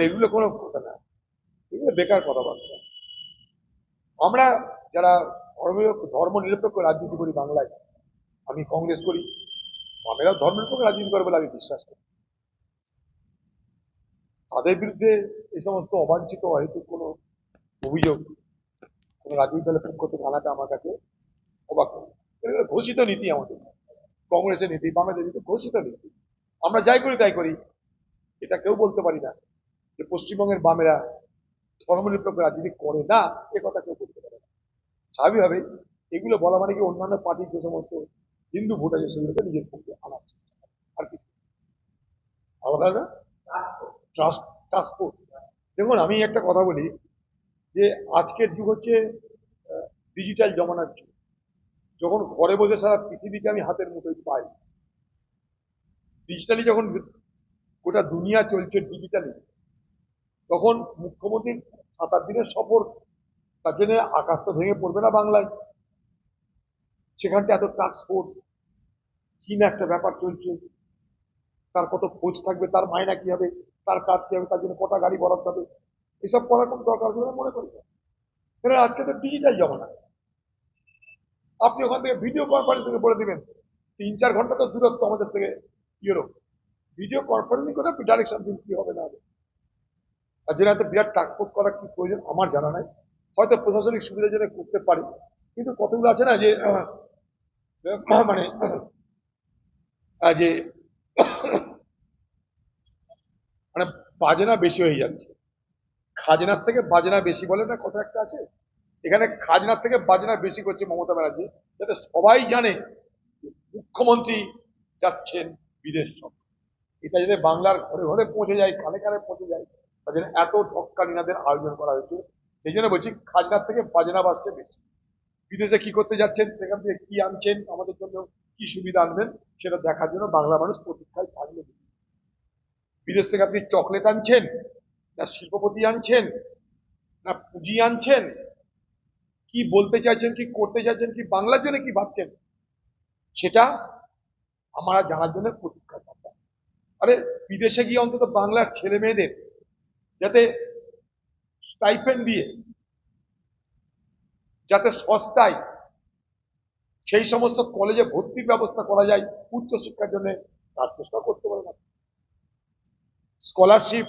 দেখুন, এগুলো কোনো কথা না। এগুলো বেকার কথাবার্তা। আমরা যারা ধর্ম ধর্ম নিরপেক্ষ রাজনীতি করি বাংলায়, আমি কংগ্রেস করি। বামেরাও ধর্ম নিরপেক্ষ রাজনীতি করে বলে আমি বিশ্বাস করি। তাদের বিরুদ্ধে এই সমস্ত অবাঞ্ছিত, অহেতুক কোনো অভিযোগ, কোনো রাজনৈতিক দলের পক্ষ থেকে আনাটা আমার কাছে অবাক ঘোষিত নীতি আমাদের। কংগ্রেসের নীতি, বাংলাদেশের নীতি, ঘোষিত নীতি। আমরা যাই করি, তাই করি। এটা কেউ বলতে পারি না। যে পশ্চিমবঙ্গের বামেরা ধর্মনিরপেক্ষ রাজনীতি করে না, এ কথা কেউ বলতে পারে না। স্বাভাবিকভাবে এগুলো বলা মানে কি অন্যান্য পার্টির যে সমস্ত হিন্দু ভোট আছে সেগুলোকে নিজের পক্ষে আনার চেষ্টা। আর কি আলাদা ট্রান্সপোর্ট দেখুন, আমি একটা কথা বলি যে আজকের যুগ হচ্ছে ডিজিটাল জমানার যুগ। যখন ঘরে বসে সারা পৃথিবীকে আমি হাতের মুঠোয় পাই ডিজিটালি যখন গোটা দুনিয়া চলছে ডিজিটালি তখন মুখ্যমন্ত্রীর সাত আট দিনের সফর, তার জন্য আকাশ তো ভেঙে পড়বে না বাংলায়। সেখানটা এত ট্রান্সপোর্ট কি না একটা ব্যাপার চলছে। তার কত খোঁজ থাকবে, তার মায়না কি হবে, তার কাজ কি হবে, তার জন্য কটা গাড়ি বরাদ্দ হবে, এসব করার কোনো দরকার আছে মনে করি না। আজকে তো ডিজিটাল জমানা। আপনি ওখান থেকে ভিডিও কনফারেন্সিং বলে দিবেন, তিন চার ঘণ্টা তো দূরত্ব আমাদের থেকে, ইউরোপ। ভিডিও কনফারেন্সিং করে আপনি ডাইরেকশন দিন, কি হবে না হবে। আর এত বিরাট টাকপোস করার কি প্রয়োজন আমার জানা নাই। হয়তো প্রশাসনিক সুবিধার জন্য করতে পারি। কিন্তু কতগুলো আছে না যে মানে যে মানে বাজনা বেশি হয়ে যাচ্ছে। খাজনার থেকে বাজনা বেশি বলে না কথা একটা আছে? এখানে খাজনার থেকে বাজনা বেশি করছে মমতা ব্যানার্জি, যাতে সবাই জানে মুখ্যমন্ত্রী যাচ্ছেন বিদেশ সফরে। এটা যাতে বাংলার ঘরে ঘরে পৌঁছে যায়, কানে কানে পৌঁছে যায়। তার জন্য এত ঠক্কালীনাদের আয়োজন করা হয়েছে। সেই জন্য বলছি খাজনার থেকে বাজনা বাজছে বেশি। বিদেশে কি করতে যাচ্ছেন, সেখান থেকে কি আনছেন, আমাদের জন্য কি সুবিধা আনবেন, সেটা দেখার জন্য বাংলা মানুষ প্রতীক্ষায় থাকবে। বিদেশ থেকে আপনি চকলেট আনছেন, না শিল্পপতি আনছেন, না পুঁজি আনছেন, কি বলতে চাইছেন, কি করতে চাইছেন, কি বাংলার জন্য কি ভাবছেন, সেটা আমরা জানার জন্য প্রতীক্ষা থাকবে। আরে, বিদেশে গিয়ে অন্তত বাংলার ছেলে মেয়েদের যাতে স্টাইপেন্ড দিয়ে, যাতে সস্তায় সেই সমস্ত কলেজে ভর্তির ব্যবস্থা করা যায় উচ্চশিক্ষার জন্য তার চেষ্টা করতে পারে না। স্কলারশিপ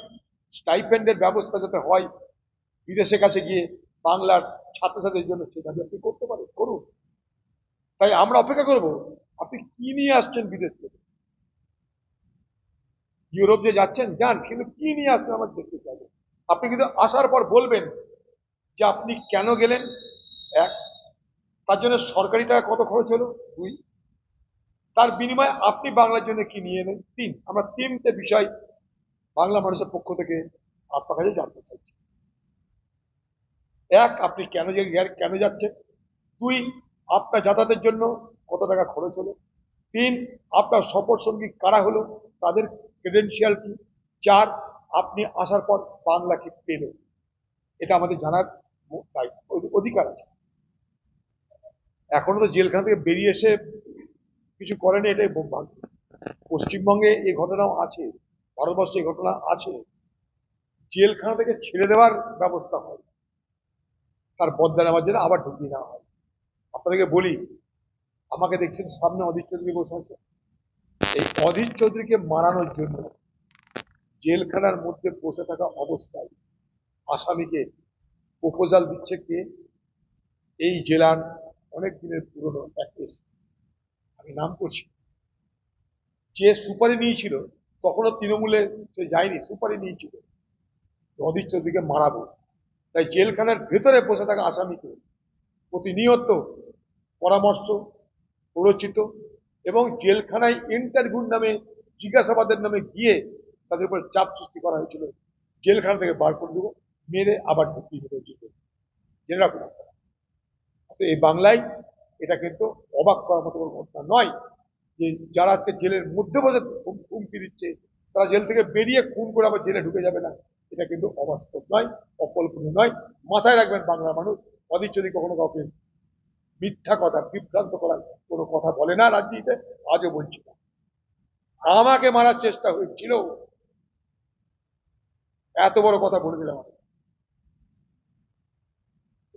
স্টাইপেন্ডের ব্যবস্থা যাতে হয় বিদেশের কাছে গিয়ে বাংলার ছাত্রছাত্রীর জন্য সেটা আপনি করতে পারেন, করুন। তাই আমরা অপেক্ষা করব, আপনি কি নিয়ে আসছেন বিদেশ থেকে? ইউরোপ যে যাচ্ছেন, যান, কিন্তু কি নিয়ে আসছেন আমার দেখতে চাইবে আপনি কিন্তু আসার পর বলবেন যে আপনি কেন গেলেন? এক, তার জন্য সরকারি টাকা কত খরচ হলো? দুই, তার বিনিময়ে আপনি বাংলার জন্য কি নিয়ে এলেন? তিন, আমরা তিনটে বিষয় বাংলা মানুষের পক্ষ থেকে আপনার কাছে জানতে চাইছি। এক, আপনি কেন কেন যাচ্ছেন? দুই, আপনার যাতায়াতের জন্য কত টাকা খরচ হলো? তিন, আপনার সফর সঙ্গী কারা হলো? তাদের ক্রেডেন্সিয়াল কি চার আপনি আসার পর বাংলা কি পেলেন। এটা আমাদের জানার অধিকার আছে। এখনও তো জেলখানা থেকে বেরিয়ে এসে কিছু করেনি, এটাই ভাগ্য পশ্চিমবঙ্গে এই ঘটনাও আছে, ভারতবর্ষে এই ঘটনা আছে। জেলখানা থেকে ছেড়ে দেওয়ার ব্যবস্থা হয়। তার বদলা নেওয়ার জন্য আবার ঢুকিয়ে নেওয়া হয়। আপনাদেরকে বলি, আমাকে দেখছেন সামনে অধীর চৌধুরী বসে আছে। এই অধীর চৌধুরীকে মারানোর জন্য জেলখানার মধ্যে বসে থাকা অবস্থায় আসামিকে প্রপোজাল দিচ্ছে কে? এই জেলার অনেক দিনের পুরনো এক কেস। আমি নাম করছি। যে সুপারি নিয়েছিল, তখনও তৃণমূলে সে যায়নি, সুপারি নিয়েছিল। অধীর চৌধুরীকে মারাবো। তাই জেলখানার ভেতরে বসে থাকা আসামিকে প্রতিনিয়ত পরামর্শ, প্ররোচিত এবং জেলখানায় ইন্টারভিউ নামে, জিজ্ঞাসাবাদের নামে গিয়ে তাদের উপর চাপ সৃষ্টি করা হয়েছিল। জেলখানা থেকে বার করে দেবো, মেরে আবার ঢুকিয়ে দেবো জেলে। জেনে রাখুন। তো এই বাংলায় এটা কিন্তু অবাক করার মতো কোনো ঘটনা নয় যে যারা আজকে জেলের মধ্যে বসে হুমকি দিচ্ছে, তারা জেল থেকে বেরিয়ে খুন করে আবার জেলে ঢুকে যাবে না। এটা কিন্তু অবাস্তব নয়, অকল্পনীয় নয়। মাথায় রাখবেন বাংলা মানুষ, অধীর যদি কখনো কাউকে মিথ্যা কথা, বিভ্রান্ত করার কোনো কথা বলে না রাজনীতিতে, আজও বলছি না। আমাকে মারার চেষ্টা হয়েছিল। এত বড় কথা বলে দিলাম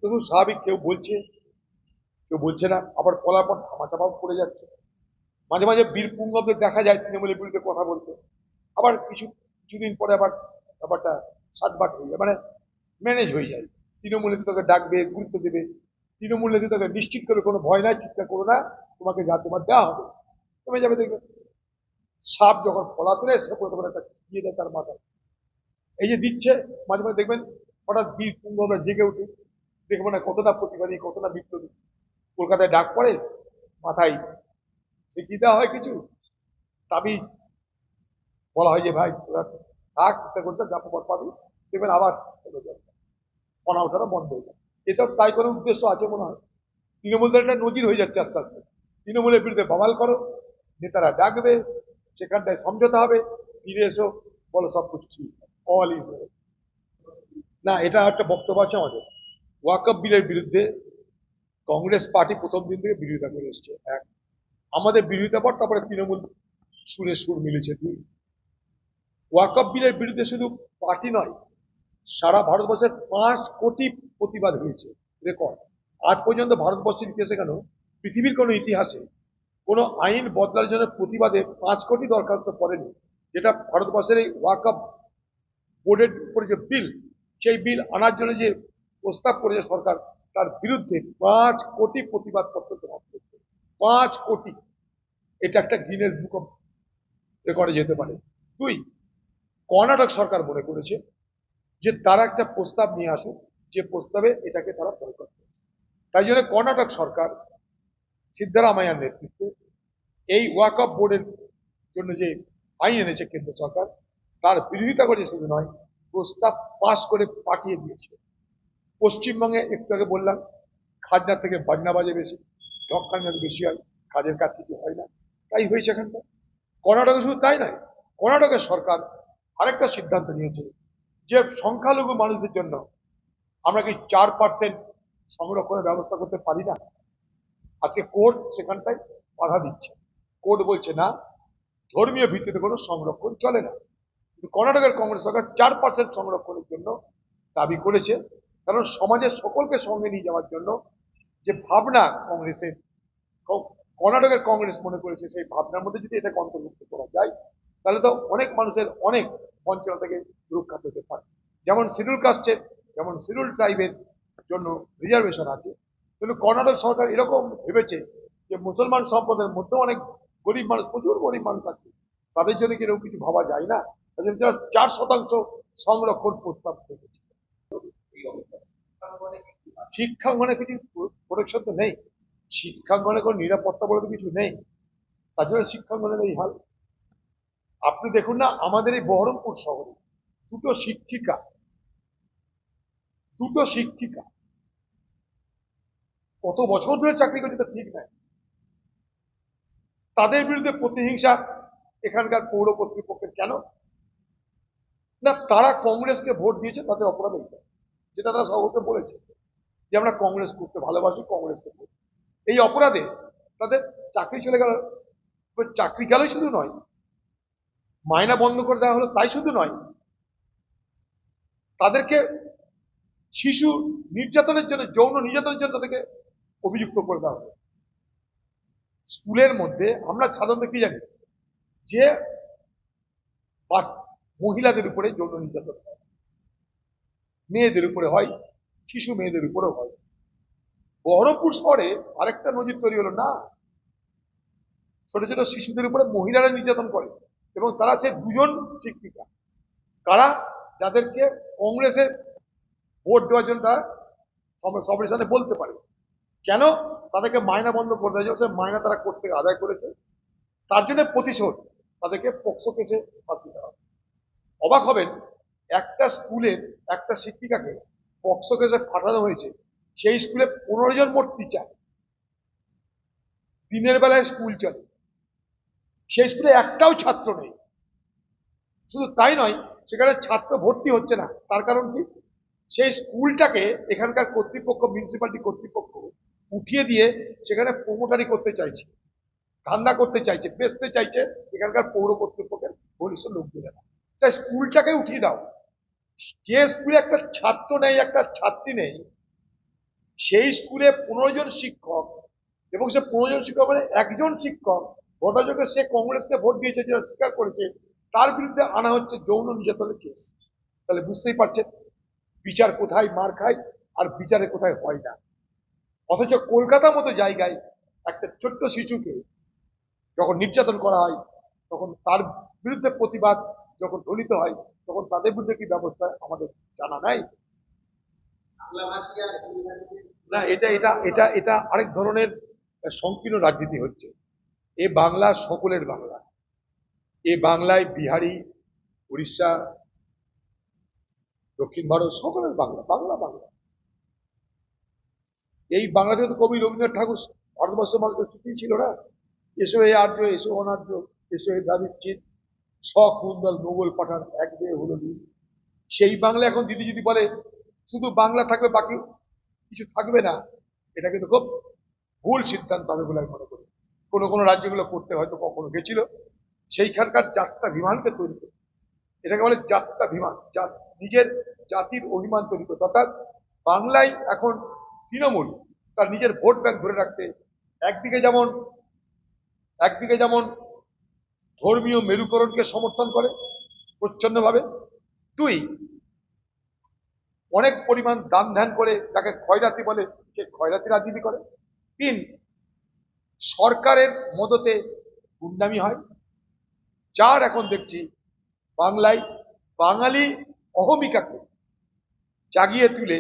খুব স্বাভাবিক কেউ বলছে কেউ বলছে না, আবার বলার পর ধামা চাপাও পড়ে যাচ্ছে। মাঝে মাঝে বীর পুঙ্গবদের দেখা যায় তৃণমূলের বিরুদ্ধে কথা বলতে। আবার কিছু, কিছুদিন পরে আবার ব্যাপারটা সাটবাট হয়ে যায় মানে ম্যানেজ হয়ে যায়। তৃণমূল নেতা তাকে ডাকবে, গুরুত্ব দেবে। তৃণমূল নেতা তাকে নিশ্চিত করে কোনো ভয় নাই চিন্তা করো না, তোমাকে যা তোমার দেওয়া হবে। কমে যাবে দেখবে। সাপ যখন ফলা তুলে, সে তখন একটা দিয়ে দেয় তার মাথায়। এই যে দিচ্ছে, মাঝে মাঝে দেখবেন হঠাৎ বীর পুঙ্গবরা জেগে উঠে, দেখব না কতটা প্রতিবাদী, কতটা বিপ্লবী। কলকাতায় ডাক পড়ে, মাথায় সে কি দেওয়া হয় কিছু, তাবি বলা হয় যে, ভাই, তোরা থাক, চিন্তা করছে, যা খবর পাবি। দেখবেন আবার চলে যাবে ফনা বন্ধ হয়ে যায়। এটা তাই কোনো উদ্দেশ্য আছে মনে হয়। তৃণমূলদের একটা নজির হয়ে যাচ্ছে আস্তে আস্তে। তৃণমূলের বিরুদ্ধে বমাল করো, নেতারা ডাকবে, সেখানটায় সমঝোতা হবে, ফিরে এসো, বলো সব কিছু ঠিক। অল না, এটা একটা বক্তব্য আছে আমাদের। ওয়াকআপ বিলের বিরুদ্ধে কংগ্রেস পার্টি প্রথম দিন থেকে বিরোধিতা করে এসছে। এক, আমাদের বিরোধিতা পর তারপরে তৃণমূল সুরে সুর মিলেছে দুই ওয়াকআপ বিলের বিরুদ্ধে শুধু পার্টি নয়, সারা ভারতবর্ষের পাঁচ কোটি প্রতিবাদ হয়েছে। রেকর্ড, আজ পর্যন্ত ভারতবর্ষের ইতিহাসে কেন, পৃথিবীর কোনো ইতিহাসে কোনো আইন বদলার জন্য প্রতিবাদে পাঁচ কোটি দরখাস্ত পড়েনি যেটা ভারতবর্ষের এই ওয়াকআপ বোর্ডের উপরে যে বিল, সেই বিল আনার জন্য যে প্রস্তাব করেছে সরকার, তার বিরুদ্ধে পাঁচ কোটি প্রতিবাদ পত্র জমা করেছে। পাঁচ কোটি। এটা একটা গিনেস বুক অফ রেকর্ডে যেতে পারে। দুই, কর্ণাটক সরকার মনে করেছে যে তারা একটা প্রস্তাব নিয়ে আসুক, যে প্রস্তাবে এটাকে তারা বয়কট করেছে। তাই জন্য কর্ণাটক সরকার সিদ্ধারামাইয়ার নেতৃত্বে এই ওয়াকআপ বোর্ডের জন্য যে আইন এনেছে কেন্দ্র সরকার তার বিরোধিতা করে শুধু নয়, প্রস্তাব পাশ করে পাঠিয়ে দিয়েছে। পশ্চিমবঙ্গে একটু আগে বললাম, খাজনা থেকে বাজনা বাজে বেশি ঢক বেশি হয়, কাজের কাজ কিছু হয় না। তাই হয়েছে এখানটা। কর্ণাটকে শুধু তাই নয় কর্ণাটকের সরকার আরেকটা সিদ্ধান্ত নিয়েছে যে সংখ্যালঘু মানুষদের জন্য আমরা কি চার পার্সেন্ট সংরক্ষণের ব্যবস্থা করতে পারি না? আজকে কোর্ট সেখানটায় বাধা দিচ্ছে। কোর্ট বলছে, না, ধর্মীয় ভিত্তিতে কোনো সংরক্ষণ চলে না। কিন্তু কর্ণাটকের কংগ্রেস সরকার চার পার্সেন্ট সংরক্ষণের জন্য দাবি করেছে। কারণ সমাজের সকলকে সঙ্গে নিয়ে যাওয়ার জন্য যে ভাবনা কংগ্রেসের কর্ণাটকের কংগ্রেস মনে করেছে সেই ভাবনার মধ্যে যদি এটাকে অন্তর্ভুক্ত করা যায়, তাহলে তো অনেক মানুষের অনেক বঞ্চনা থেকে রক্ষা পেতে পারে। যেমন শিডিউল কাস্টের, যেমন শিডিউল ট্রাইবের জন্য রিজার্ভেশন আছে। কিন্তু কর্ণাটক সরকার এরকম ভেবেছে যে মুসলমান সম্প্রদায়ের মধ্যেও অনেক গরিব মানুষ, প্রচুর গরিব মানুষ আছে। তাদের জন্য কি এরকম কিছু ভাবা যায় না? চার শতাংশ সংরক্ষণ প্রস্তাব করেছে। শিক্ষাঙ্গনে কিছু প্রোটেকশন তো নেই। শিক্ষাঙ্গনে কোনো নিরাপত্তা বলে কিছু নেই। তার জন্য শিক্ষাঙ্গনের এই হাল। আপনি দেখুন না, আমাদের এই বহরমপুর শহরে দুটো শিক্ষিকা দুটো শিক্ষিকা, কত বছর ধরে চাকরি করছে তা ঠিক নাই। তাদের বিরুদ্ধে প্রতিহিংসা এখানকার পৌর কর্তৃপক্ষের কেন? না, তারা কংগ্রেসকে ভোট দিয়েছে, তাদের অপরাধ এইটা, যেটা তারা সকলকে বলেছে, যে আমরা কংগ্রেস করতে ভালোবাসি, কংগ্রেসকে ভোট এই অপরাধে তাদের চাকরি চলে গেল চাকরি গেলেই শুধু নয় মায়না বন্ধ করে দেওয়া হলো তাই শুধু নয়, তাদেরকে শিশু নির্যাতনের জন্য, যৌন নির্যাতনের জন্য তাদেরকে অভিযুক্ত করে দেওয়া হলো। স্কুলের মধ্যে আমরা সাধারণত কি জানি, যে মহিলাদের উপরে যৌন নির্যাতন হয়। মেয়েদের উপরে হয়, শিশু মেয়েদের উপরেও হয়। বহরমপুর শহরে আরেকটা নজির তৈরি হলো না। ছোট ছোট শিশুদের উপরে মহিলারা নির্যাতন করে এবং তারা আছে দুজন শিক্ষিকা। কারা? যাদেরকে কংগ্রেসে ভোট দেওয়ার জন্য তারা সবরেশনে বলতে পারে। কেন? তাদেরকে মায়না বন্ধ করে দেওয়া হয়েছে। মায়না তারা করতে আদায় করেছে। তার জন্য প্রতিশোধ তাদেরকে পক্সো কেসে ফাঁসি দেওয়া। অবাক হবেন, একটা স্কুলের একটা শিক্ষিকাকে পক্সো কেসে পাঠানো হয়েছে। সেই স্কুলে পনেরো জন মোট টিচার দিনের বেলায় স্কুল চলে। সেই স্কুলে একটাও ছাত্র নেই। শুধু তাই নয়, সেখানে ছাত্র ভর্তি হচ্ছে না। তার কারণ কি? সেই স্কুলটাকে এখানকার কর্তৃপক্ষ মিউনিসিপালিটি কর্তৃপক্ষ উঠিয়ে দিয়ে সেখানে প্রমোটারি করতে চাইছে। ধান্দা করতে চাইছে, বেচতে চাইছে এখানকার পৌর কর্তৃপক্ষের ঘনিষ্ঠ লোকজনেরা। তাই স্কুলটাকে উঠিয়ে দাও। যে স্কুলে একটা ছাত্র নেই, একটা ছাত্রী নেই, সেই স্কুলে পনেরো জন শিক্ষক এবং সে পনেরো জন শিক্ষক মানে একজন শিক্ষক ভোটাযোগে সে কংগ্রেসকে ভোট দিয়েছে, যেটা স্বীকার করেছে, তার বিরুদ্ধে আনা হচ্ছে যৌন নির্যাতনের কেস। তাহলে বুঝতেই পারছেন, বিচার কোথায় মার খায় আর বিচারে কোথায় হয় না। অথচ কলকাতার মতো জায়গায় একটা ছোট্ট শিশুকে যখন নির্যাতন করা হয়, তখন তার বিরুদ্ধে প্রতিবাদ যখন দলিত হয়, তখন তাদের বিরুদ্ধে কি ব্যবস্থা আমাদের জানা নাই? না, এটা এটা এটা এটা আরেক ধরনের সংকীর্ণ রাজনীতি হচ্ছে। এ বাংলা সকলের বাংলা। এ বাংলায় বিহারি, উড়িষ্যা, দক্ষিণ ভারত সকলের বাংলা বাংলা বাংলা। এই বাংলাতে তো কবি রবীন্দ্রনাথ ঠাকুর ভারতবর্ষের মানুষকে শিখিয়েছিল না? এসো এই আর্য, এসো অনার্য, এসো এই দ্রাবিড় চিত সকুন্দল মোগল পাঠান এক দেহ হলো। সেই বাংলা এখন দিদি যদি বলে, শুধু বাংলা থাকবে, বাকি কিছু থাকবে না? এটা কিন্তু খুব ভুল সিদ্ধান্ত হবে বলে আমি মনে করি। কোনো কোনো রাজ্যগুলো করতে হয়তো কখনো গেছিল। সেইখানকার যাত্রা বিমানকে তৈরি করে। এটাকে বলে যাত্রা বিমান। নিজের জাতির অভিমান তৈরি করতে অর্থাৎ বাংলায় এখন তৃণমূল, তার নিজের ভোট ব্যাংক ধরে রাখতে একদিকে যেমন একদিকে যেমন ধর্মীয় মেরুকরণকে সমর্থন করে প্রচ্ছন্নভাবে। দুই, অনেক পরিমাণ দান ধ্যান করে যাকে খয়রাতি বলে সে খয়রাতি রাজনীতি করে। তিন, সরকারের মদতে গুন্ডামি হয়। চার এখন দেখছি বাংলায় বাঙালি অহমিকাকে জাগিয়ে তুলে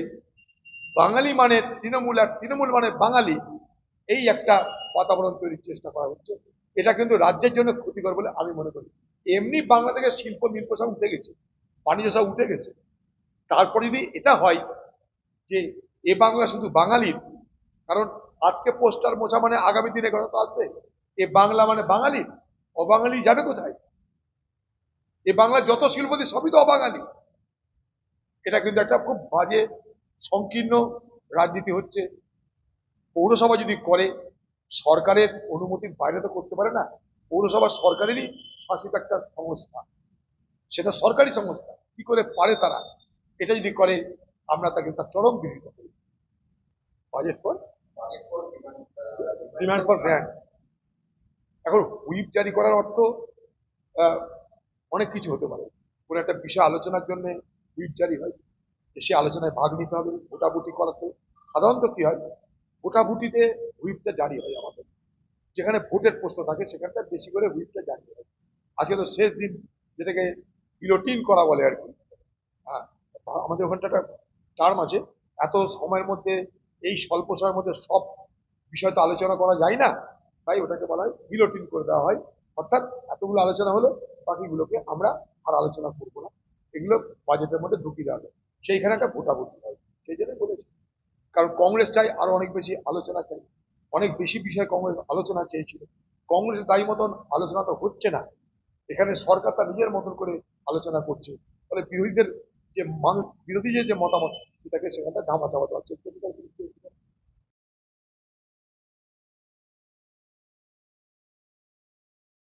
বাঙালি মানে তৃণমূল আর তৃণমূল মানে বাঙালি, এই একটা বাতাবরণ তৈরির চেষ্টা করা হচ্ছে। এটা কিন্তু রাজ্যের জন্য ক্ষতিকর বলে আমি মনে করি। এমনি বাংলা থেকে শিল্প শিল্প সব উঠে গেছে। বাণিজ্য সব উঠে গেছে। তারপরে যদি এটা হয় যে এ বাংলা শুধু বাঙালির, কারণ আজকে পোস্টার মোছা মানে আগামী দিনে কথা তো আসবে। এ বাংলা মানে বাঙালি, অবাঙালি যাবে কোথায়? এ বাংলা যত শিল্পতি সবই তো অবাঙালি। এটা কিন্তু একটা খুব বাজে, সংকীর্ণ রাজনীতি হচ্ছে। পৌরসভা যদি করে সরকারের অনুমতির বাইরে তো করতে পারে না। পৌরসভা সরকারেরই শাসিত একটা সংস্থা। সেটা সরকারি সংস্থা। কি করে পারে তারা? এটা যদি করে, আমরা তাকে তার চরম বিরোধিতা করি। Budget for demand for grant এখন হুইপ জারি করার অর্থ অনেক কিছু হতে পারে। কোনো একটা বিষয় আলোচনার জন্য হুইপ জারি হয়। সে আলোচনায় ভাগ নিতে হবে, ভোটাভুটি করাতে। সাধারণত কি হয়? ভোটাভুটিতে হুইপটা জারি হয় আমাদের। যেখানে ভোটের প্রশ্ন থাকে সেখানটা বেশি করে হুইপটা জারি হয়। আজকে তো শেষ দিন, যেটাকে গিলোটিন করা বলে আর কি। হ্যাঁ আমাদের ওখানটা একটা টার্ম আছে। এত সময়ের মধ্যে, এই স্বল্প সময়ের মধ্যে সব বিষয় তো আলোচনা করা যায় না। তাই ওটাকে বলা হয় গিলোটিন করে দেওয়া হয়। অর্থাৎ এতগুলো আলোচনা হলো, বাকিগুলোকে আমরা আর আলোচনা করব না। এগুলো বাজেটের মধ্যে ঢুকিয়ে দেওয়া হবে সেইখানে একটা ভোটাভুটি হয়। সেই জন্য কারণ কংগ্রেস চাই আরও অনেক বেশি আলোচনা চাই। অনেক বেশি বিষয়ে কংগ্রেস আলোচনা চেয়েছিল। কংগ্রেসের দায়ী মতন আলোচনা তো হচ্ছে না। এখানে সরকার তার নিজের মতন করে আলোচনা করছে। ফলে বিরোধীদের যে মানুষ বিরোধী যে মতামত, সেটাকে সেখানটা ধামা দেওয়ার চেষ্টা